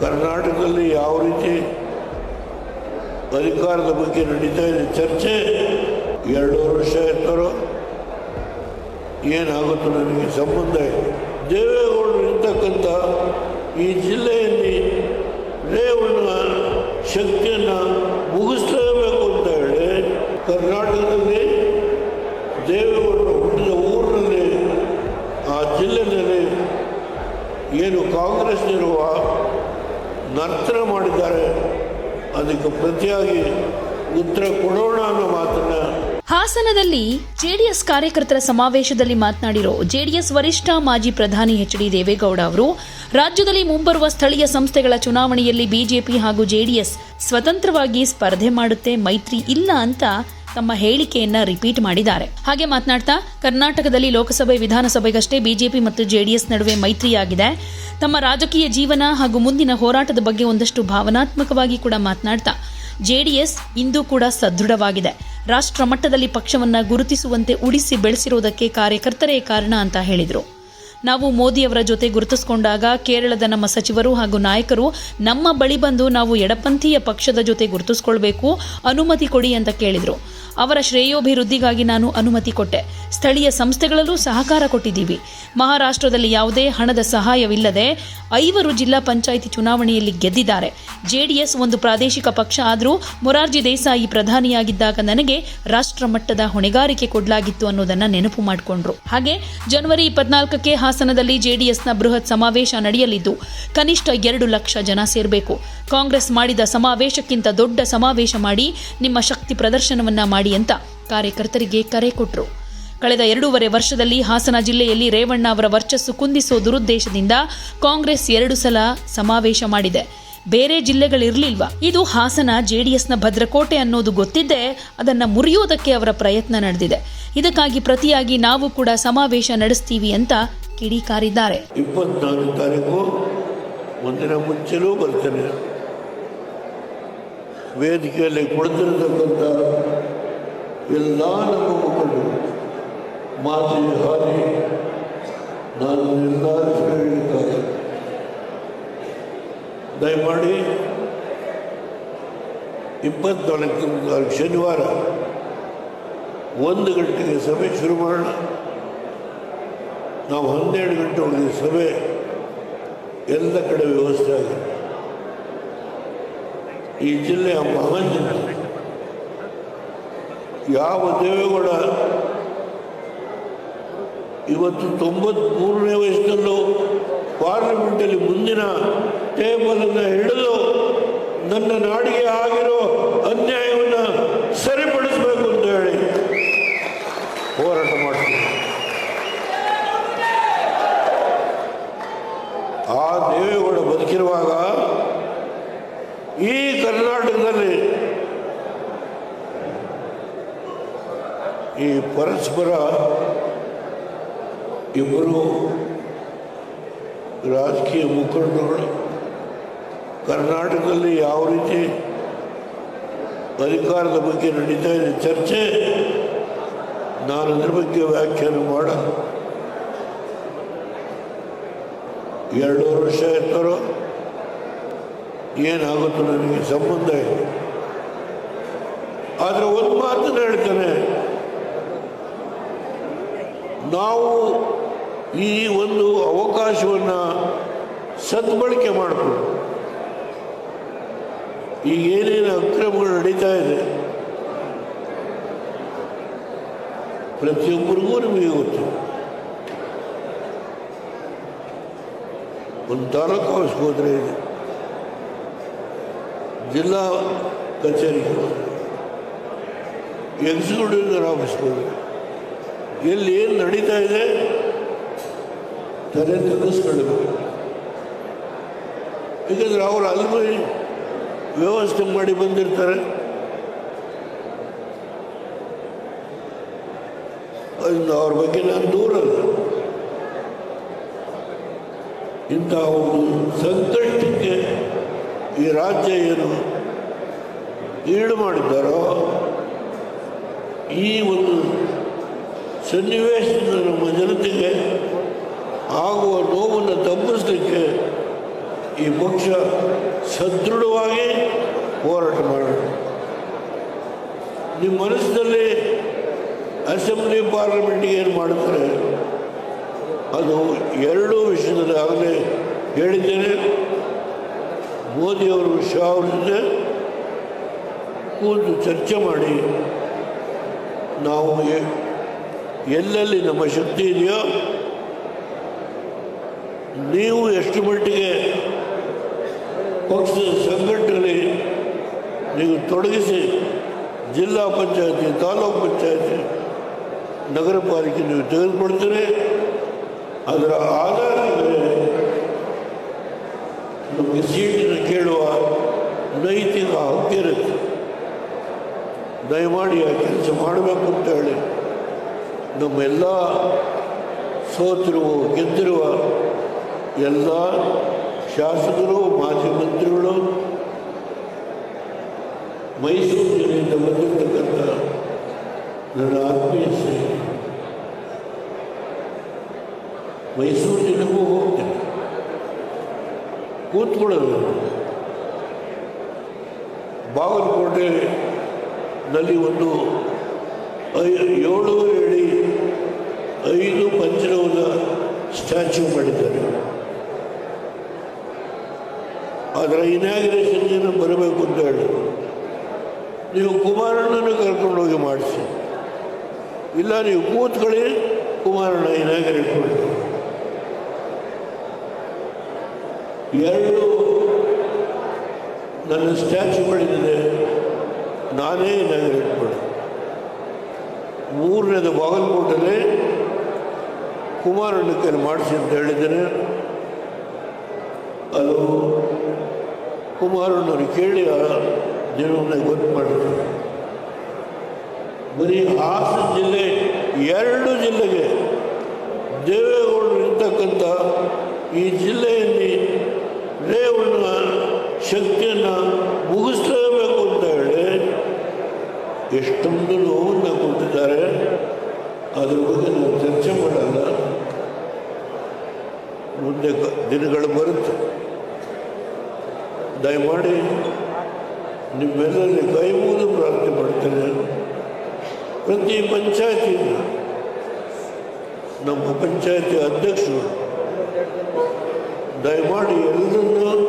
ಕರ್ನಾಟಕದಲ್ಲಿ ಯಾವ ರೀತಿ ಅಧಿಕಾರದ ಬಗ್ಗೆ ನಡೀತಾ ಇದೆ ಚರ್ಚೆ ಎರಡು ವರ್ಷ ಇರ್ತಾರೋ ಏನಾಗುತ್ತೋ ನನಗೆ ಸಂಬಂಧ ಇದೆ ದೇವೇಗೌಡರು ಇರ್ತಕ್ಕಂಥ ಈ ಜಿಲ್ಲೆಯಲ್ಲಿ ರೇವಣ್ಣ ಶಕ್ತಿಯನ್ನು ಮುಗಿಸ್ಲೇಬೇಕು ಅಂತ ಹೇಳಿ ಕರ್ನಾಟಕದಲ್ಲಿ ದೇವೇಗೌಡರು ಹುಟ್ಟಿದ ಊರಿನಲ್ಲಿ, ಆ ಜಿಲ್ಲೆಯಲ್ಲಿ ಏನು ಕಾಂಗ್ರೆಸ್ನಿರುವ ನರ್ತನ ಮಾಡಿದ್ದಾರೆ. ಅದಕ್ಕೆ ಪ್ರತಿಯಾಗಿ ಉತ್ತರ ಕೊಡೋಣ ಅನ್ನೋ ಮಾತನ್ನ ಹಾಸನದಲ್ಲಿ ಜೆಡಿಎಸ್ ಕಾರ್ಯಕರ್ತರ ಸಮಾವೇಶದಲ್ಲಿ ಮಾತನಾಡಿರೋ ಜೆಡಿಎಸ್ ವರಿಷ್ಠ ಮಾಜಿ ಪ್ರಧಾನಿ ಎಚ್ ಡಿ ದೇವೇಗೌಡ ಅವರು, ರಾಜ್ಯದಲ್ಲಿ ಮುಂಬರುವ ಸ್ಥಳೀಯ ಸಂಸ್ಥೆಗಳ ಚುನಾವಣೆಯಲ್ಲಿ ಬಿಜೆಪಿ ಹಾಗೂ ಜೆಡಿಎಸ್ ಸ್ವತಂತ್ರವಾಗಿ ಸ್ಪರ್ಧೆ ಮಾಡುತ್ತೆ, ಮೈತ್ರಿ ಇಲ್ಲ ಅಂತ ತಮ್ಮ ಹೇಳಿಕೆಯನ್ನ ರಿಪೀಟ್ ಮಾಡಿದ್ದಾರೆ. ಹಾಗೆ ಮಾತನಾಡ್ತಾ, ಕರ್ನಾಟಕದಲ್ಲಿ ಲೋಕಸಭೆ, ವಿಧಾನಸಭೆಗಷ್ಟೇ ಬಿಜೆಪಿ ಮತ್ತು ಜೆಡಿಎಸ್ ನಡುವೆ ಮೈತ್ರಿಯಾಗಿದೆ. ತಮ್ಮ ರಾಜಕೀಯ ಜೀವನ ಹಾಗೂ ಮುಂದಿನ ಹೋರಾಟದ ಬಗ್ಗೆ ಒಂದಷ್ಟು ಭಾವನಾತ್ಮಕವಾಗಿ ಕೂಡ ಮಾತನಾಡ್ತಾ, ಜೆಡಿಎಸ್ ಇಂದು ಕೂಡ ಸದೃಢವಾಗಿದೆ. ರಾಷ್ಟ್ರ ಮಟ್ಟದಲ್ಲಿ ಪಕ್ಷವನ್ನ ಗುರುತಿಸುವಂತೆ ಉಳಿಸಿ ಬೆಳೆಸಿರುವುದಕ್ಕೆ ಕಾರ್ಯಕರ್ತರೇ ಕಾರಣ ಅಂತ ಹೇಳಿದರು. ನಾವು ಮೋದಿಯವರ ಜೊತೆ ಗುರುತಿಸಿಕೊಂಡಾಗ ಕೇರಳದ ನಮ್ಮ ಸಚಿವರು ಹಾಗೂ ನಾಯಕರು, ನಮ್ಮ ಬಳಿ ಬಂದು ನಾವು ಎಡಪಂಥೀಯ ಪಕ್ಷದ ಜೊತೆ ಗುರುತಿಸ್ಕೊಳ್ಬೇಕು, ಅನುಮತಿ ಕೊಡಿ ಅಂತ ಕೇಳಿದರು. ಅವರ ಶ್ರೇಯೋಭಿವೃದ್ಧಿಗಾಗಿ ನಾನು ಅನುಮತಿ ಕೊಟ್ಟೆ. ಸ್ಥಳೀಯ ಸಂಸ್ಥೆಗಳಲ್ಲೂ ಸಹಕಾರ ಕೊಟ್ಟಿದ್ದೀವಿ. ಮಹಾರಾಷ್ಟ್ರದಲ್ಲಿ ಯಾವುದೇ ಹಣದ ಸಹಾಯವಿಲ್ಲದೆ ಐವರು ಜಿಲ್ಲಾ ಪಂಚಾಯಿತಿ ಚುನಾವಣೆಯಲ್ಲಿ ಗೆದ್ದಿದ್ದಾರೆ. ಜೆಡಿಎಸ್ ಒಂದು ಪ್ರಾದೇಶಿಕ ಪಕ್ಷ ಆದರೂ ಮೊರಾರ್ಜಿ ದೇಸಾಯಿ ಪ್ರಧಾನಿಯಾಗಿದ್ದಾಗ ನನಗೆ ರಾಷ್ಟ್ರ ಮಟ್ಟದ ಹೊಣೆಗಾರಿಕೆ ಕೊಡಲಾಗಿತ್ತು ಅನ್ನೋದನ್ನು ನೆನಪು ಮಾಡಿಕೊಂಡ್ರು. ಹಾಗೆ, ಜನವರಿ ಇಪ್ಪತ್ನಾಲ್ಕಕ್ಕೆ ಹಾಸನದಲ್ಲಿ ಜೆಡಿಎಸ್ನ ಬೃಹತ್ ಸಮಾವೇಶ ನಡೆಯಲಿದ್ದು, ಕನಿಷ್ಠ ಎರಡು ಲಕ್ಷ ಜನ ಸೇರಬೇಕು. ಕಾಂಗ್ರೆಸ್ ಮಾಡಿದ ಸಮಾವೇಶಕ್ಕಿಂತ ದೊಡ್ಡ ಸಮಾವೇಶ ಮಾಡಿ, ನಿಮ್ಮ ಶಕ್ತಿ ಪ್ರದರ್ಶನವನ್ನ ಮಾಡಿ ಅಂತ ಕಾರ್ಯಕರ್ತರಿಗೆ ಕರೆ ಕೊಟ್ಟರು ಕಳೆದ ಎರಡೂವರೆ ವರ್ಷದಲ್ಲಿ ಹಾಸನ ಜಿಲ್ಲೆಯಲ್ಲಿ ರೇವಣ್ಣ ಅವರ ವರ್ಚಸ್ಸು ಕುಂದಿಸೋ ದುರುದ್ದೇಶದಿಂದ ಕಾಂಗ್ರೆಸ್ ಎರಡು ಸಲ ಸಮಾವೇಶ ಮಾಡಿದೆ. ಬೇರೆ ಜಿಲ್ಲೆಗಳಿರಲಿಲ್ವ? ಇದು ಹಾಸನ ಜೆಡಿಎಸ್ನ ಭದ್ರಕೋಟೆ ಅನ್ನೋದು ಗೊತ್ತಿದ್ದೇ ಅದನ್ನ ಮುರಿಯೋದಕ್ಕೆ ಅವರ ಪ್ರಯತ್ನ ನಡೆದಿದೆ. ಇದಕ್ಕಾಗಿ ಪ್ರತಿಯಾಗಿ ನಾವು ಕೂಡ ಸಮಾವೇಶ ನಡೆಸ್ತೀವಿ ಅಂತ ಕಿಡಿಕಾರಿದ್ದಾರೆ. ಇಪ್ಪತ್ನಾಲ್ಕು ತಾರೀಕು ಒಂದಿನ ಮುಂಚೆನೂ ಬರ್ತೇನೆ. ವೇದಿಕೆಯಲ್ಲಿ ಕುಳಿತಿರತಕ್ಕಂಥ ಎಲ್ಲ ನಮ್ಮ ಮುಖಂಡರು ಮಾತಿ ಹಾನಿ ನಾನು ಎಲ್ಲ ಹೇಳಿದ್ದಾರೆ ದಯಮಾಡಿ ಇಪ್ಪತ್ನಾಲ್ಕು, ಶನಿವಾರ ಒಂದು ಗಂಟೆಗೆ ಸಭೆ ಶುರು ಮಾಡೋಣ. ನಾವು ಹನ್ನೆರಡು ಗಂಟೆ ಒಳಗೆ ಸಭೆ, ಎಲ್ಲ ಕಡೆ ವ್ಯವಸ್ಥೆ ಆಗಿದೆ. ಈ ಜಿಲ್ಲೆಯ ಮಹಾನ್ ಯಾವ ದೇವೇಗೌಡ ಇವತ್ತು ತೊಂಬತ್ಮೂರನೇ ವಯಸ್ಸಿನಲ್ಲೂ ಪಾರ್ಲಿಮೆಂಟಲ್ಲಿ ಮುಂದಿನ ಟೇಬಲನ್ನು ಹಿಡಿದು, ನನ್ನ ನಾಡಿಗೆ ಆಗಿರೋ ಅನ್ಯಾಯವನ್ನು ಸರಿಪಡಿಸಬೇಕು ಅಂತ ಹೇಳಿ ಹೋರಾಟ ಮಾಡ್ತೀನಿ ಆ ದೇವೇಗೌಡ ಬದುಕಿರುವಾಗ ಈ ಕರ್ನಾಟಕದಲ್ಲಿ ಈ ಪರಸ್ಪರ ಇಬ್ಬರು ರಾಜಕೀಯ ಮುಖಂಡರುಗಳು ಕರ್ನಾಟಕದಲ್ಲಿ ಯಾವ ರೀತಿ ಅಧಿಕಾರದ ಬಗ್ಗೆ ನಡೀತಾ ಇದೆ ಚರ್ಚೆ, ನಾನು ಅದ್ರ ಬಗ್ಗೆ ವ್ಯಾಖ್ಯಾನ ಮಾಡ. ಎರಡೂವರೆ ವರ್ಷ ಇರ್ತಾರೋ ಏನಾಗುತ್ತೋ ನನಗೆ ಸಂಬಂಧ ಇದೆ ಆದರೆ ಒಂದು ಮಾತನ್ನು ಹೇಳ್ತಾನೆ ನಾವು ಈ ಒಂದು ಅವಕಾಶವನ್ನು ಸದ್ಬಳಕೆ ಮಾಡಿಕೊಂಡು. ಈಗ ಏನೇನು ಅಕ್ರಮಗಳು ನಡೀತಾ ಇದೆ, ಪ್ರತಿಯೊಬ್ಬರಿಗೂ ನಿಮಗೆ ಗೊತ್ತು. ಒಂದು ತಾಲೂಕು ಆಫೀಸ್ಗೆ ಹೋದರೆ ಜಿಲ್ಲಾ ಕಚೇರಿಗೆ ಎಕ್ಸಿಕ್ಯೂಟಿವ್ ಆಫೀಸ್ಗೆ ಹೋದರೆ, ಎಲ್ಲಿ ಏನು ನಡೀತಾ ಇದೆ ತಲೆ ತಗ್ಗಿಸ್ಕೊಳ್ಬೇಕು ಏಕೆಂದರೆ ಅವರು ಅಲ್ಲಿ ವ್ಯವಸ್ಥೆ ಮಾಡಿ ಬಂದಿರ್ತಾರೆ. ಅದರಿಂದ ಅವ್ರ ಬಗ್ಗೆ ನಾನು ದೂರಲ್ಲ ಇಂಥ ಒಂದು ಸಂಕಷ್ಟಕ್ಕೆ ಈ ರಾಜ್ಯ ಏನು ಈಡು ಮಾಡಿದ್ದಾರೋ, ಈ ಒಂದು ಸನ್ನಿವೇಶದಿಂದ ನಮ್ಮ ಜನತೆಗೆ ಆಗುವ ನೋವನ್ನು ತಪ್ಪಿಸಲಿಕ್ಕೆ ಈ ಪಕ್ಷ ಸದೃಢವಾಗಿ ಹೋರಾಟ ಮಾಡೋಣ. ನಿಮ್ಮ ಮನಸ್ಸಿನಲ್ಲಿ ಅಸೆಂಬ್ಲಿ ಪಾರ್ಲಿಮೆಂಟ್ಗೆ ಏನು ಮಾಡ್ತಾರೆ ಅದು ಎರಡೂ ವಿಷಯದಲ್ಲಿ ಆಗಲೇ ಹೇಳಿದ್ದೇನೆ. ಮೋದಿಯವರು ವಿಷಯ ಅವ್ರ ಜೊತೆ ಕೂತು ಚರ್ಚೆ ಮಾಡಿ ನಾವು ಎಲ್ಲೆಲ್ಲಿ ನಮ್ಮ ಶಕ್ತಿ ಇದೆಯೋ ನೀವು ಎಷ್ಟು ಮಟ್ಟಿಗೆ ಪಕ್ಷದ ಸಂಘಟನೆಯಲ್ಲಿ ನೀವು ತೊಡಗಿಸಿ ಜಿಲ್ಲಾ ಪಂಚಾಯತಿ, ತಾಲೂಕು ಪಂಚಾಯತಿ, ನಗರ ಪಾಲಿಕೆ ನೀವು ತೆಗೆದುಕೊಳ್ತೀರಿ. ಅದರ ಆಧಾರದ ಮೇಲೆ ನಮಗೆ ಸೀಟಿನ ಕೇಳುವ ನೈತಿಕ ಹಕ್ಕಿರುತ್ತೆ ದಯಮಾಡಿ ಆ ಕೆಲಸ ಮಾಡಬೇಕು ಅಂತ ಹೇಳಿ ನಮ್ಮೆಲ್ಲ ಸೋತಿರುವ ಗೆದ್ದಿರುವ ಎಲ್ಲ ಶಾಸಕರು, ಮಾಜಿ ಮಂತ್ರಿಗಳು ಮೈಸೂರು ಜಿಲ್ಲೆಯಿಂದ ಬಂದಿರತಕ್ಕಂಥ ನನ್ನ ಆತ್ಮೀಯ ಸ್ನೇಹಿತರು, ಮೈಸೂರು ಜಿಲ್ಲೆಗೂ ಹೋಗ್ತೇನೆ. ಕೂತ್ಕೊಳ್ಳೋದು ಬಾಗಲಕೋಟೆನಲ್ಲಿ ಒಂದು ಐ ಏಳು ಅಡಿ ಐದು ಪಂಚರವನ್ನು ಸ್ಟ್ಯಾಚ್ಯೂ ಮಾಡಿದ್ದಾರೆ. ಅದರ ಇನಾಗ್ರೇಷನ್ ದಿನ ಬರಬೇಕು ಅಂತ ಹೇಳಿ. ನೀವು ಕುಮಾರಣ್ಣನ ಕರ್ಕೊಂಡೋಗಿ ಮಾಡಿಸಿ. ಇಲ್ಲ, ನೀವು ಕೂತ್ಕೊಳ್ಳಿ, ಕುಮಾರಣ್ಣ ಇನಾಗ್ರೇಟ್ ಮಾಡಿ. ಎರಡು ನನ್ನ ಸ್ಟ್ಯಾಚ್ಯೂಗಳಿದೆ ನಾನೇ ಇನಾಗ್ರೇಟ್ ಮಾಡಿ. ಮೂರನೇದು ಬಾಗಲಕೋಟಲ್ಲಿ ಕುಮಾರಣ್ಣಕ್ಕೆ ಮಾಡಿಸಿ ಅಂತ ಹೇಳಿದ್ದೇನೆ. ಅದು ಕುಮಾರಣ್ಣವ್ರು ಕೇಳಿ ದಿನವನ್ನೇ ಗೊತ್ತು ಮಾಡಿದ್ರು. ಬರೀ ಹಾಸನ ಜಿಲ್ಲೆ, ಎರಡು ಜಿಲ್ಲೆಗೆ ದೇವೇಗೌಡರು ಇರ್ತಕ್ಕಂಥ ಈ ಜಿಲ್ಲೆಯಲ್ಲಿ ರೇವಣ್ಣ ಶಕ್ತಿಯನ್ನು ಮುಗಿಸ್ಲೇಬೇಕು ಅಂತ ಹೇಳಿ ಎಷ್ಟೊಂದು ನೋವನ್ನು ಕೊಟ್ಟಿದ್ದಾರೆ. ಅದ್ರ ಬಗ್ಗೆ ನಾವು ಚರ್ಚೆ ಮಾಡಲ್ಲ. ಮುಂದೆ ದಿನಗಳು ಬರುತ್ತೆ. ದಯಮಾಡಿ ನಿಮ್ಮೆಲ್ಲರಲ್ಲಿ ಕೈ ಮುಗಿದು ಪ್ರಾರ್ಥನೆ ಮಾಡ್ತೇನೆ. ಪ್ರತಿ ಪಂಚಾಯತಿಯಿಂದ ನಮ್ಮ ಪಂಚಾಯತಿ ಅಧ್ಯಕ್ಷರು, ದಯಮಾಡಿ ಎಲ್ಲರನ್ನೂ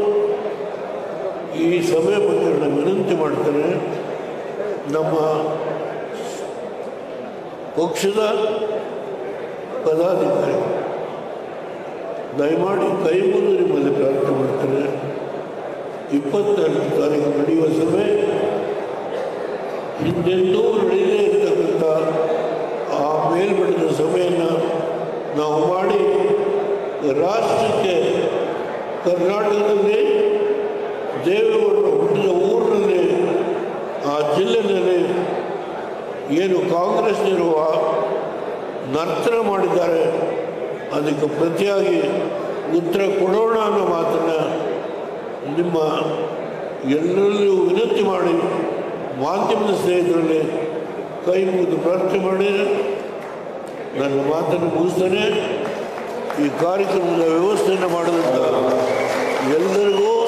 ಈ ಸಭೆ ಬಗ್ಗೆ ವಿನಂತಿ ಮಾಡ್ತೇನೆ. ನಮ್ಮ ಪಕ್ಷದ ಪದಾಧಿಕಾರಿ, ದಯಮಾಡಿ ಕೈ ಮಾಡ್ತೇನೆ ಇಪ್ಪತ್ತೆರಡು ತಾರೀಕು ನಡೆಯುವ ಸಭೆ ಹಿಂದೆಂದೂ ನಡೆಯದೇ ಇರತಕ್ಕಂಥ ಆ ಮೇಲ್ಮಟ್ಟದ ಸಭೆಯನ್ನು ನಾವು ಮಾಡಿ ರಾಷ್ಟ್ರಕ್ಕೆ ಕರ್ನಾಟಕದಲ್ಲಿ ದೇವೇಗೌಡರು ಹುಟ್ಟಿದ ಊರಿನಲ್ಲಿ ಆ ಜಿಲ್ಲೆಯಲ್ಲಿ ಏನು ಕಾಂಗ್ರೆಸ್ನಿರುವ ನರ್ತನ ಮಾಡಿದ್ದಾರೆ, ಅದಕ್ಕೆ ಪ್ರತಿಯಾಗಿ ಉತ್ತರ ಕೊಡೋಣ ಅನ್ನೋ ಮಾತನ್ನು ನಿಮ್ಮ ಎಲ್ಲರಲ್ಲಿಯೂ ವಿನಂತಿ ಮಾಡಿ ಮಾಧ್ಯಮದ ಸ್ನೇಹಿತರಲ್ಲಿ ಕೈ ಮುಗಿದು ಪ್ರಾರ್ಥನೆ ಮಾಡಿ. ನನ್ನ ಮಾತನ್ನು ಮುಗಿಸ್ತೇನೆ. ಈ ಕಾರ್ಯಕ್ರಮದ ವ್ಯವಸ್ಥೆಯನ್ನು ಮಾಡಿದಂಥ ಎಲ್ಲರಿಗೂ